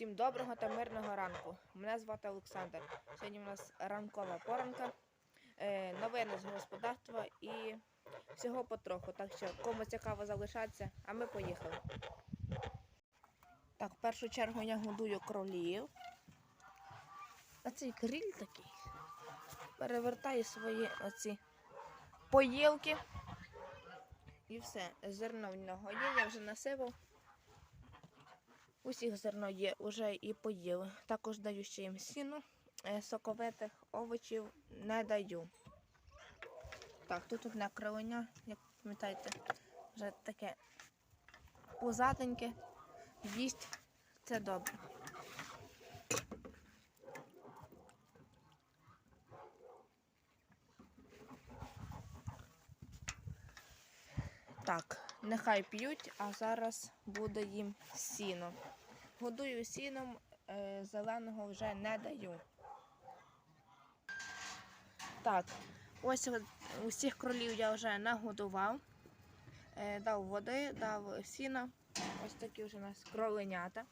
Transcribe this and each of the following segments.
Всім доброго та мирного ранку. Мене звати Олександр. Сьогодні у нас ранкова поранка, е, новини з господарства і всього потроху. Так що кому цікаво залишатися, а ми поїхали. Так, в першу чергу я годую кролів. А цей кріль такий перевертає свої оці поїлки. І все, зерно в нього є, я вже насипав. Усіх зерно є, вже і поїли. Також даю ще їм сіну, е, соковитих овочів не даю. Так, тут одне кривеня, як пам'ятаєте, вже таке пузатеньке, їсть це добре. Так, нехай п'ють, а зараз буде їм сіно. Годую сіном, е, зеленого вже не даю. Так, ось усіх кролів я вже нагодував, е, дав води, дав сіна. Ось такі вже у нас кроленята.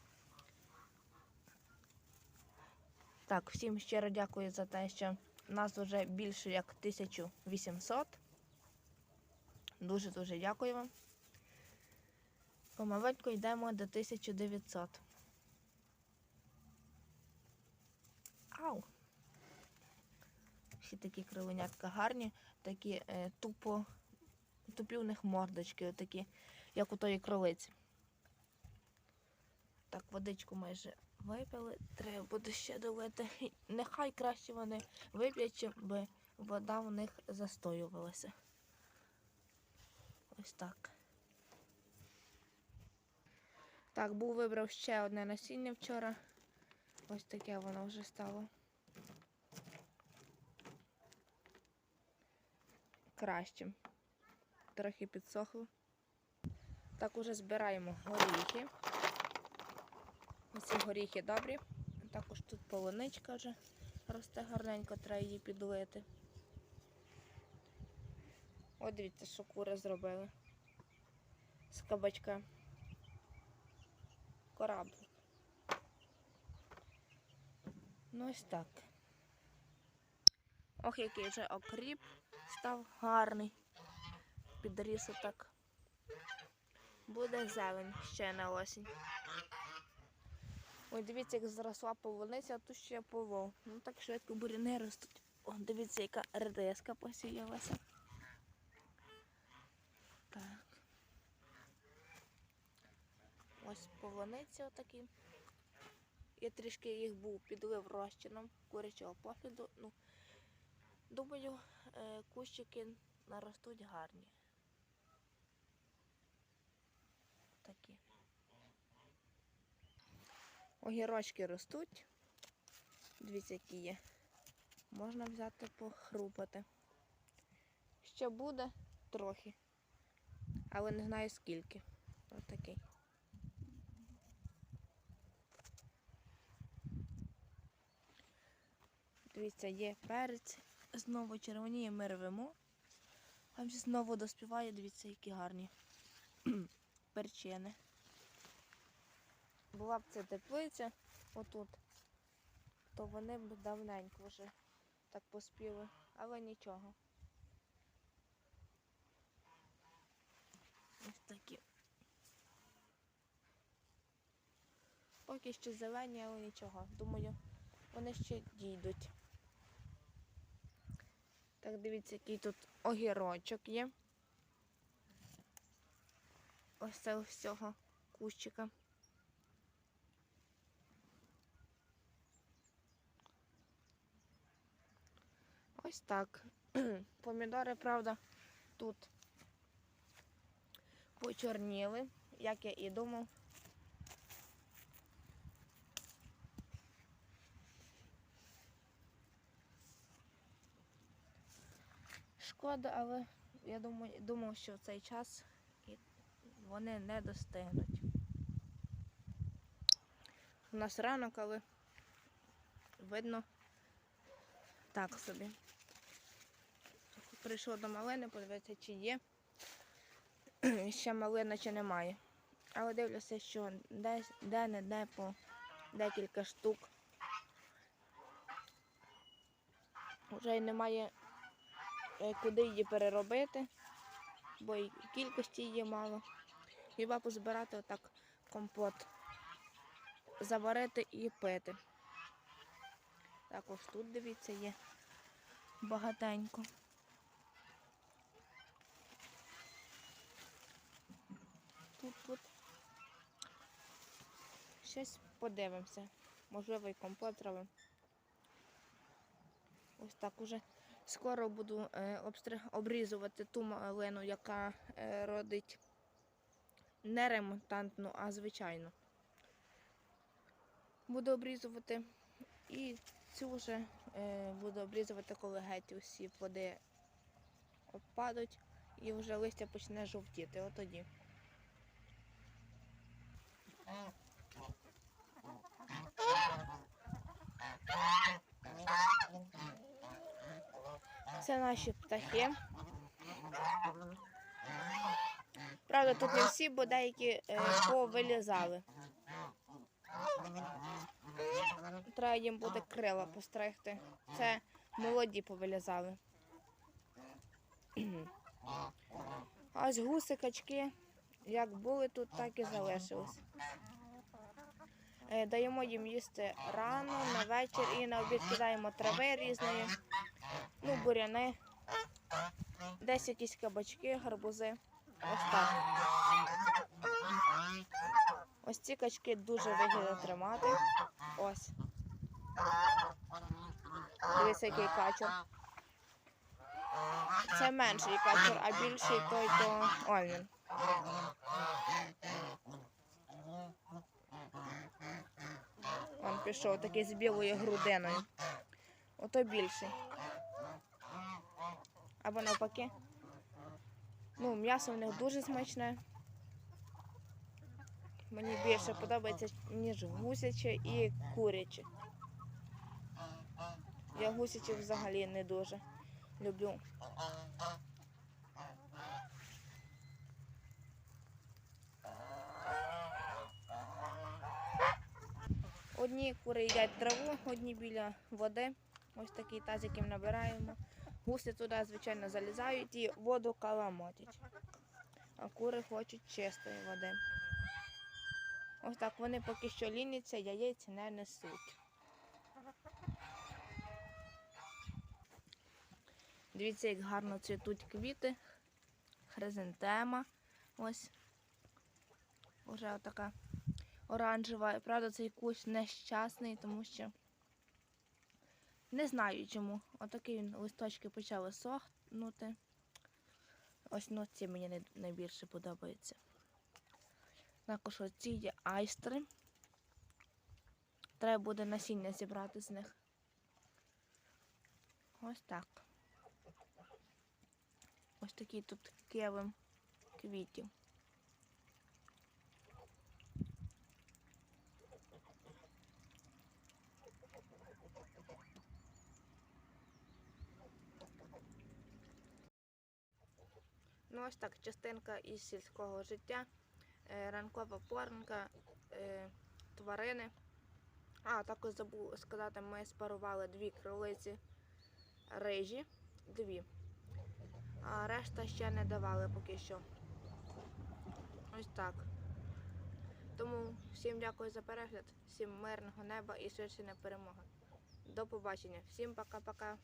Так, всім щиро дякую за те, що нас вже більше як 1800. Дуже-дуже дякую вам. Помаленьку йдемо до 1900. Ау! Всі такі кривенятка гарні, такі е, тупо, тупі у них мордочки, такі, як у тої кролиці. Так, водичку майже випили, треба буде ще долити. Нехай краще вони вип'ять, би вода в них застоювалася. Ось так. Так, був вибрав ще одне насіння вчора. Ось таке воно вже стало. Кращим. Трохи підсохло. Так, уже збираємо горіхи. Оці горіхи добрі. Також тут полуничка вже росте гарненько, треба її підлити. От дивіться, що кури зробили. З кабачка. Кораблик. Ну ось так. Ох, який вже окріп став гарний. Підріс отак. Буде зелень ще на осінь. Ой, дивіться, як зросла полуниця, а тут ще полов. Ну так швидко буряни ростуть. О, дивіться, яка редиска посіялася. Ось полуниці отакі. Я трішки їх був підлив розчином курячого пофіду. Ну, думаю, е, кущики наростуть гарні. Такі. Огірочки ростуть. Дивіться, які є. Можна взяти похрупати. Ще буде трохи, але не знаю скільки. Ось такий. Дивіться, є перець, знову червоніє, ми рвемо. А вже знову доспіває, дивіться, які гарні перчини. Була б це теплиця отут, то вони б давненько вже так поспіли, але нічого. Ось такі. Поки що зелені, але нічого. Думаю, вони ще дійдуть. Так, дивіться, який тут огірочок є. Ось це з цього кущика. Ось так. Помідори, правда, тут почорніли, як я і думав. Шкода, але я думаю, думав, що цей час вони не достигнуть. У нас ранок, але видно так собі. Прийшов до малини, подивитися, чи є. Ще малина чи немає. Але дивлюся, що десь де-не-де по декілька штук. Вже й немає куди її переробити, бо і кількості її мало. Хіба позбирати отак компот, заварити і пити. Також тут, дивіться, є багатенько. Тут, тут. Щось подивимося. Можливо, і компот зробимо. Ось так уже скоро буду е, обрізувати ту малину, яка е, родить не ремонтантну, а звичайну. Буду обрізувати і цю вже е, буду обрізувати, коли геть усі плоди опадуть і вже листя почне жовтіти. От Це наші птахи. Правда, тут не всі, бо деякі е, повилізали. Треба їм буде крила постригти. Це молоді повилізали. А ось гуси, качки, як були тут, так і залишились. Е, Даємо їм їсти рано, на вечір і на обід кидаємо трави різної, ну, буряни, десь якісь кабачки, гарбузи. Ось так. Ось ці качки дуже вигідно тримати. Ось. Дивіться, який качур. Це менший качур, а більший той то Ольмін. Он пішов такий з білою грудиною. Ото більший. Або навпаки. Ну, м'ясо в них дуже смачне. Мені більше подобається, ніж гусяче і куряче. Я гусяче взагалі не дуже люблю. Одні кури їдять траву, одні біля води. Ось такий тазик їм набираємо. Гуси туди, звичайно, залізають і воду каламотять. А кури хочуть чистої води. Ось так вони поки що ліняться, яєць не несуть. Дивіться, як гарно цвітуть квіти. Хризантема. Ось. Уже отака оранжева. Правда, цей кущ нещасний, тому що не знаю чому. Отакий він листочки почали сохнути. Ось ну, ці мені най- найбільше подобаються. Також оці є айстри. Треба буде насіння зібрати з них. Ось так. Ось такий тут кевим квітів. Ну, ось так, частинка із сільського життя, е, ранкова порнка, е, тварини. А, також забув сказати, ми спарували дві кролиці рижі, дві. А решта ще не давали поки що. Ось так. Тому всім дякую за перегляд, всім мирного неба і швидше перемоги. До побачення. Всім пока-пока.